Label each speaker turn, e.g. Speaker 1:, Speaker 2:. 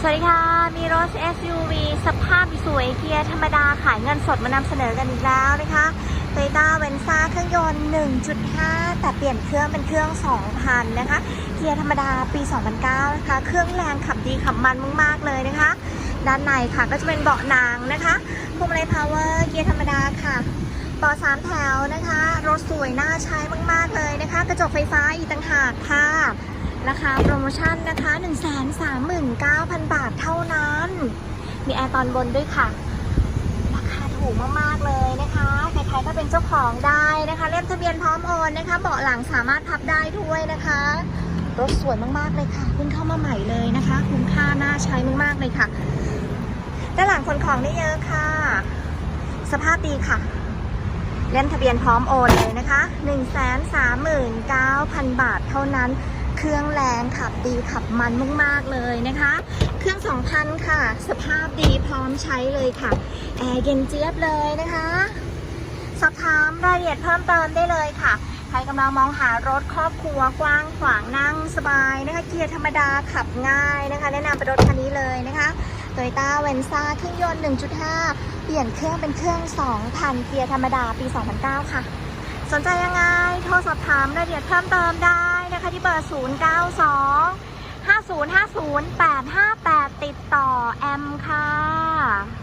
Speaker 1: สวัสดีค่ะ มีรถ SUV สภาพสวยเกียร์ธรรมดา ขายเงินสดมานำเสนอกันอีกแล้วนะคะโตโยต้าเวนซ่าเครื่องยนต์ 1.5 แต่เปลี่ยนเครื่องเป็นเครื่อง 2,000 นะคะ เกียร์ธรรมดาปี 2009 นะคะ เครื่องแรงขับดีขับมันมาก ๆ เลยนะคะ ด้านในค่ะก็จะเป็นเบาะหนังนะคะพวงมาลัยพาวเวอร์เกียร์ธรรมดาค่ะเบาะสามแถวนะคะ รถสวยน่าใช้มาก ๆ เลยนะคะ กระจกไฟฟ้าอีกต่างหากค่ะ ราคาโปรโมชั่นนะคะ 139,000 บาทเท่านั้น มีแอร์ตอนบนด้วยค่ะ ราคาถูกมากๆเลยนะคะใครๆก็เป็นเจ้าของได้นะคะ เล่มทะเบียนพร้อมโอนนะคะ เบาะหลังสามารถพับได้ด้วยนะคะ รถสวยมากๆเลยค่ะเพิ่งเข้ามาใหม่เลยนะคะ คุ้มค่าน่าใช้มากๆเลยค่ะ ด้านหลังขนของได้เยอะค่ะ สภาพดีค่ะเล่มทะเบียนพร้อมโอนเลยนะคะ 139,000 บาทเท่านั้น เครื่องแรงขับดีขับมันมากๆเลยนะคะ เครื่อง 2,000 ค่ะ สภาพดีพร้อมใช้เลยค่ะ แอร์เย็นเจี๊ยบเลยนะคะ สอบถามรายละเอียดเพิ่มเติมได้เลยค่ะ ใครกำลังมองหารถครอบครัวกว้างขวางนั่งสบายนะคะ เกียร์ธรรมดาขับง่ายนะคะ แนะนำเป็นรถคันนี้เลยนะคะ Toyota v e n z a เครื่องยนต์ 1.5 เปลี่ยนเครื่องเป็นเครื่อง 2,000 เกียร์ธรรมดาปี 2009 ค่ะ สนใจยังไง โทรสอบถามรายละเอียดเพิ่มเติมได้นะคะที่เบอร์ 092 5050 858 ติดต่อแอมค่ะ